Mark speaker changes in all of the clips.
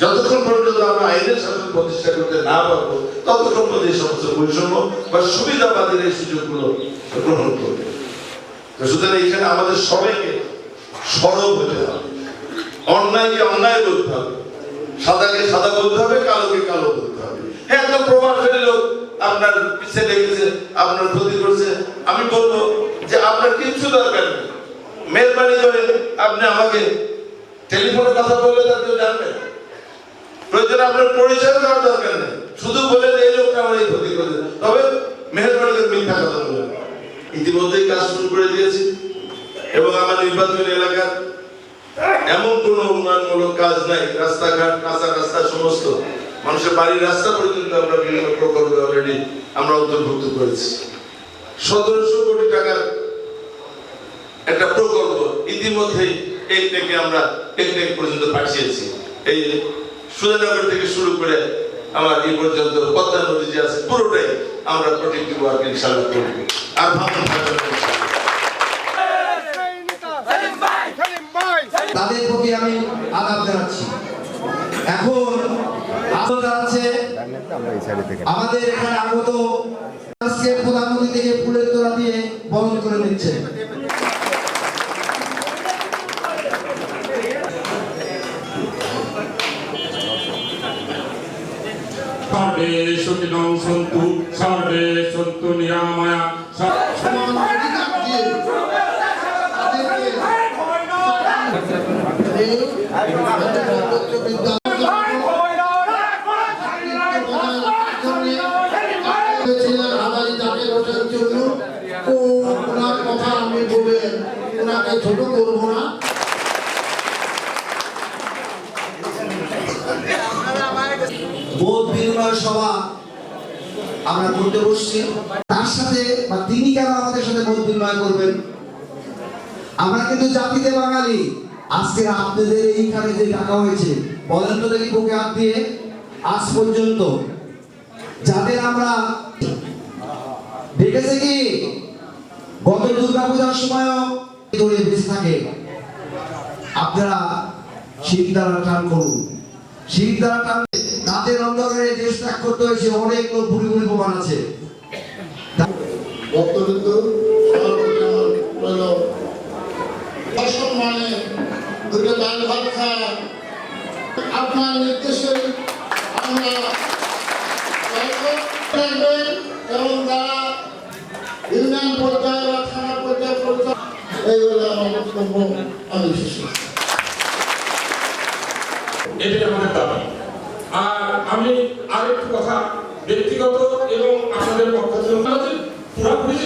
Speaker 1: যতক্ষণ পর্যন্ত আমরা আইনের শাসন প্রতিষ্ঠা করতে না পারব, ততক্ষণ পর্যন্ত এই সমস্ত বৈষম্য বা সুবিধাবাদীর এই সুযোগগুলো গ্রহণ করবে। সুতরাং এখানে আমাদের সবাইকে সরব হতে হবে। অন্যায়কে অন্যায় বলতে হবে। সাদাকে সাদা বলতে হবে, কালোকে কালো বলতে হবে। হ্যাঁ তো প্রভাবশালী লোক আপনার পিছিয়ে লেগেছে আপনার ক্ষতি করছে। আমি বলব যে আপনার কিচ্ছু দরকার নেই। মেহরবানি করে আপনি আমাকে টেলিফোনে কথা বললে তার কেউ জানবে না। প্রয়োজনে আপনার পরিচয় দেওয়ার দরকার নেই। শুধু বলে যে এই লোকটা আমার এই ক্ষতি করেছে। তবে মেহরবানি করে মিথ্যা কথা বলবেন। ইতিমধ্যেই কাজ শুরু করে দিয়েছি। এবং আমার নির্বাচনী এলাকার এমন কোন উন্নয়নমূলক কাজ নাই। রাস্তাঘাট, কাঁচা রাস্তা, সমস্ত। মানুষের বাড়ির রাস্তা পর্যন্ত আমরা বিভিন্ন প্রকল্প অলরেডি আমরা অন্তর্ভুক্ত করেছি। সতেরোশো কোটি টাকার একটা প্রকল্প ইতিমধ্যেই টেকটেকে আমরা টেকটেক পর্যন্ত পাঠিয়েছি। এই সুধানগর থেকে শুরু করে আমার এই পর্যন্ত পদ্মা নদী যে আছে, পুরোটাই আমরা প্রোটেক্ট দিব আর ইনশাল্লাহ করব আর
Speaker 2: তাদের প্রতি আমি আদাব জানাচ্ছি। এখন আমাদের এখানে আগত
Speaker 3: সর্বে সুখিনং সন্তু সর্বে সন্তু নিরাময়া
Speaker 2: বোধ বিনিময় সভা আমরা করতে বসছি। তার সাথে বা তিনি কেন আমাদের সাথে বোধ বিনিময় করবেন? আমরা কিন্তু জাতিতে বাঙালি। আজকে আপনাদের এইখানে যে ডাকা হয়েছে, বলেন তো দেখি বুকে হাত দিয়ে, আজ পর্যন্ত। যাদের আমরা দেখেছে কি? গত দুর্গা পূজার সময়ও ধরে বেঁচে থাকে। আপনারা শিখ দ্বারা টান করুন। শিখ দ্বারা টান রাতের অন্ধকারে দেশ ত্যাগ করতে হয়েছে অনেক লোক ভুলি ভুলি প্রমাণ আছে।
Speaker 4: অসম্মানে দুটো ভাত খায় আপনার নির্দেশে আমরা রাখবেন এবং তারা ইউনিয়ন পর্যায়ে বা থানা পর্যায়ে পর্যায়ে এই হলো আমার বক্তব্য। আমি
Speaker 3: এটাই আমাদের দাবি আর আমি আরেকটি কথা ব্যক্তিগত এবং আপনাদের পক্ষ থেকে আমাদের পুরোপুরি যে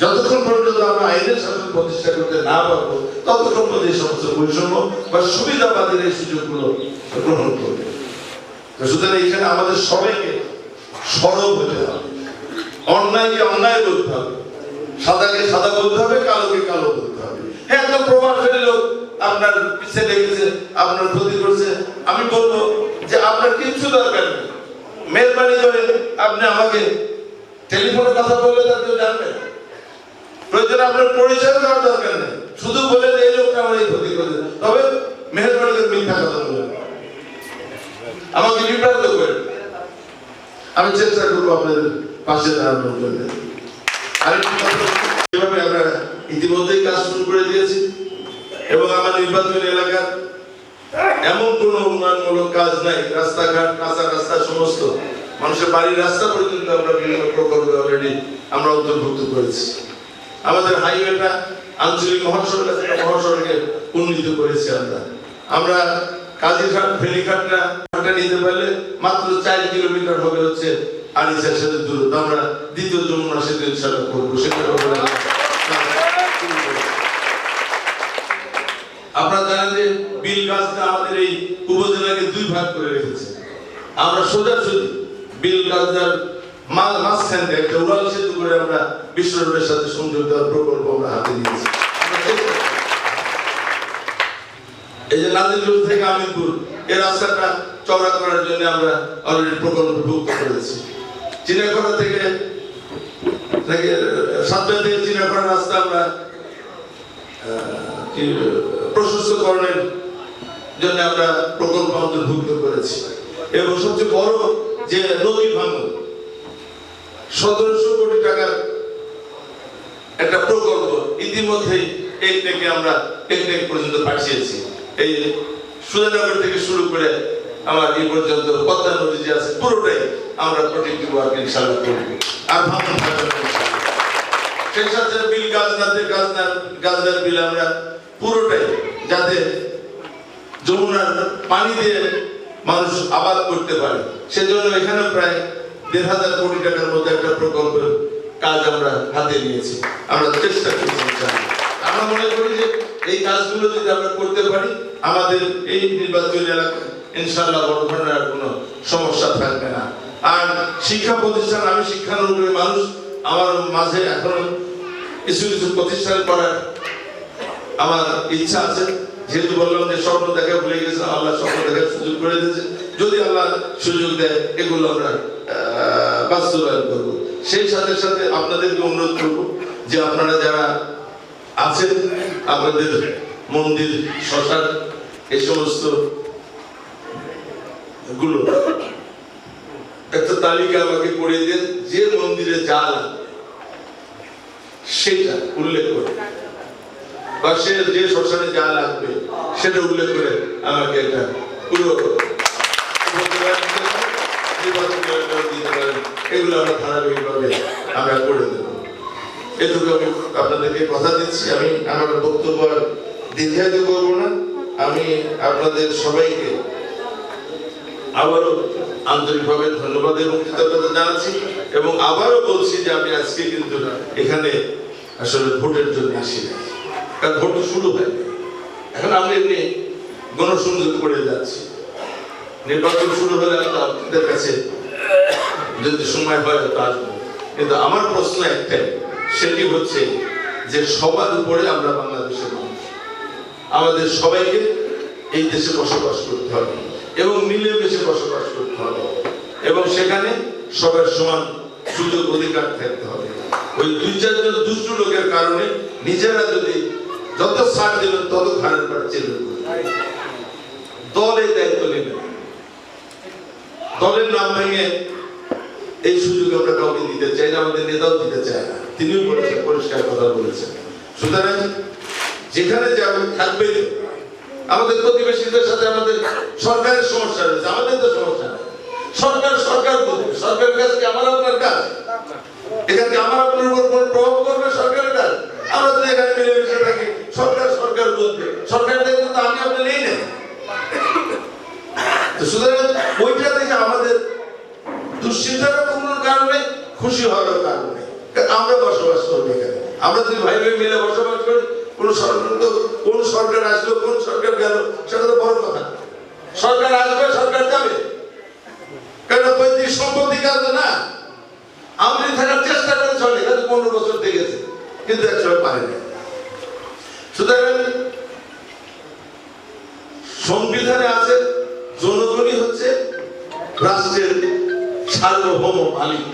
Speaker 1: যতক্ষণ পর্যন্ত আমরা আইনের শাসন প্রতিষ্ঠা করতে না পারব, ততক্ষণ পর্যন্ত এই সমস্ত বৈষম্য বা সুবিধাবাদীর এই সুযোগগুলো গ্রহণ করবে। সুতরাং এখানে আমাদের সবাইকে সরব হতে হবে। অন্যায়কে অন্যায় বলতে হবে, সাদাকে সাদা বলতে হবে, কালোকে কালো বলতে হবে। হ্যাঁ তো প্রভাবশালী লোক আপনার পিছিয়ে লেগেছে আপনার ক্ষতি করছে। আমি বলব যে আপনার কিচ্ছু দরকার নেই। মেহরবানি করে আপনি আমাকে টেলিফোনে কথা বললে তার কেউ জানবে না। প্রয়োজনে আপনার পরিচয় দেওয়ার দরকার নেই। শুধু বলে এই লোকটা আমার এই ক্ষতি করেছে। তবে মেহরবানি করে মিথ্যা কথা বলবেন। আমাকে বিভ্রান্ত করে আমি চেষ্টা করব আপনাদের পাশে দাঁড়ানোর জন্য। আরেকটি আমরা ইতিমধ্যেই কাজ শুরু করে দিয়েছি। এবং আমার নির্বাচনী এলাকার এমন কোন উন্নয়নমূলক কাজ নাই। রাস্তাঘাট, কাঁচা রাস্তা, সমস্ত। মানুষের বাড়ির রাস্তা পর্যন্ত আমরা বিভিন্ন প্রকল্প অলরেডি আমরা অন্তর্ভুক্ত করেছি। আমাদের হাইওয়েটা আঞ্চলিক মহাসড়ক আছে মহাসড়কে উন্নীত করেছি আমরা। আমরা কাজীঘাট ফেরিঘাটটা ঘাটটা নিতে পারলে মাত্র চার কিলোমিটার হবে হচ্ছে আড়িসার সাথে দূরত্ব। আমরা দ্বিতীয় যমুনা সেতু ইনশাল্লাহ করব। সেটা আপনারা জানেন যে বিল গাছটা আমাদের এই উপজেলাকে দুই ভাগ করে রেখেছে। আমরা সোজাসুজি বিল গাজনার মাল মাঝখান দিয়ে একটা উড়াল সেতু করে আমরা বিশ্ব রোডের সাথে সংযোগ দেওয়ার প্রকল্প আমরা হাতে নিয়েছি। এই যে নাজিরগঞ্জ থেকে আমিনপুর এই রাস্তাটা চওড়া করার জন্য আমরা অলরেডি প্রকল্পভুক্ত করেছি চিনাকড়া থেকে থেকে সাতটা থেকে চিনাকড়া রাস্তা আমরা প্রশস্তকরণের জন্য আমরা প্রকল্প অন্তর্ভুক্ত করেছি এবং সবচেয়ে বড় যে নদী ভাঙন সতেরোশো কোটি টাকার একটা প্রকল্প ইতিমধ্যেই টেকটেকে আমরা, টেকটেক পর্যন্ত পাঠিয়েছি। এই সুরেনগর থেকে শুরু করে আমার এই পর্যন্ত পদ্মা নদী যে আছে, পুরোটাই আমরা প্রোটেক্টিভ ওয়ার্ক ইনশাল্লাহ করব। আর ভাবুন সেই বিল গাজনাতে গাজনার গাজনার বিল আমরা পুরোটাই যাতে যমুনার পানি দিয়ে মানুষ আবাদ করতে পারে। সেজন্য এখানে প্রায় দেড় হাজার কোটি টাকার মতো একটা প্রকল্পের কাজ আমরা হাতে নিয়েছি। আমরা চেষ্টা করছি আমরা মনে করি যে এই কাজগুলো যদি আমরা করতে পারি, আমাদের এই নির্বাচনী এলাকায় ইনশাআল্লাহ বড় ধরনের কোনো সমস্যা থাকবে না। আর শিক্ষা প্রতিষ্ঠান, আমি শিক্ষানুরাগী মানুষ, আমার মাঝে এখনও কিছু কিছু প্রতিষ্ঠান করার আমার ইচ্ছা আছে। যেহেতু বললাম যে স্বপ্ন দেখা ভুলে গেছিলাম আল্লাহ স্বপ্ন দেখার সুযোগ করে দিয়েছে। যদি আল্লাহ সুযোগ দেয়, এগুলো আমরা আহ, বাস্তবায়ন করব। সেই সাথে সাথে আপনাদেরকে অনুরোধ করব যে আপনারা যারা আছেন আপনাদের মন্দির শ্মশান এই সমস্তগুলো একটা তালিকা আমাকে করে দেন যে মন্দিরে যা সেটা উল্লেখ করে। বা সে যে শ্মশানে যা লাগবে সেটা উল্লেখ করে আমাকে একটা পুরো এগুলো আমরা ধারাবাহিকভাবে আমরা করে দেব। এটুকু আমি আপনাদেরকে কথা দিচ্ছি। আমি আমার বক্তব্য আর দীর্ঘায়িত করব না। আমি আপনাদের সবাইকে আবারও আন্তরিকভাবে ধন্যবাদ এবং কৃতজ্ঞতা জানাচ্ছি এবং আবারও বলছি যে আমি আজকে কিন্তু এখানে আসলে ভোটের জন্য আসি না কারণ ভোট শুরু হয় এখন আমরা এমনি গণসংযোগ করে যাচ্ছি। নির্বাচন শুরু হলে আমরা আপনাদের কাছে যদি সময় হয় তো আসব কিন্তু আমার প্রশ্ন একটাই সেটি হচ্ছে যে সবার উপরে আমরা বাংলাদেশের মানুষ আমাদের সবাইকে এই দেশে বসবাস করতে হবে এবং মিলেমিশে বসবাস করতে হবে এবং সেখানে সবার সমান সুযোগ অধিকার থাকতে হবে ওই দুই চারজন দুষ্ট লোকের কারণে নিজেরা যদি যত ছাড় দেবেন, তত চেলে দেবেন। দল দায়িত্ব নেবে না। দলের নাম ভেঙে কাউকে দিতে চাই না, আমাদের নেতাও দিতে চায় না। তিনিও বলেছেন, পরিষ্কার কথা বলেছেন। সুতরাং যেখানে যাবেন থাকবে, আমাদের প্রতিবেশীদের সাথে আমাদের সরকারের সমস্যা রয়েছে, আমাদের তো সমস্যা নেই। সরকার সরকার বলবে, সরকারের কাছে কি আমার আপনার কাজ? এখানে আমার আপনার উপর কোনো প্রভাব করবে সরকারের কাজ? আমরা যদি এখানে মিলেমিশে থাকি, সরকার সরকার বলবে সরকার দায়িত্ব তো আমি আপনি নেই। না সুতরাং ওইটা থেকে আমাদের দুশ্চিন্তারও কোনো কারণ খুশি হওয়ারও কারণ আমরা বসবাস করব এখানে। আমরা যদি ভাই ভাই মিলে বসবাস করি, কোন সরকার কোন সরকার আসলো, কোন সরকার গেল, সেটা তো বড় কথা। সরকার আসবে, সরকার যাবে। কেন পৈতৃক সম্পত্তি কাজ না। আমি থাকার চেষ্টা করে, চলে গেছে, পনেরো বছর দেখেছে কিন্তু একসময় পারে না সুতরাং সংবিধানে আছে, জনগণই হচ্ছে রাষ্ট্রের সার্বভৌম মালিক।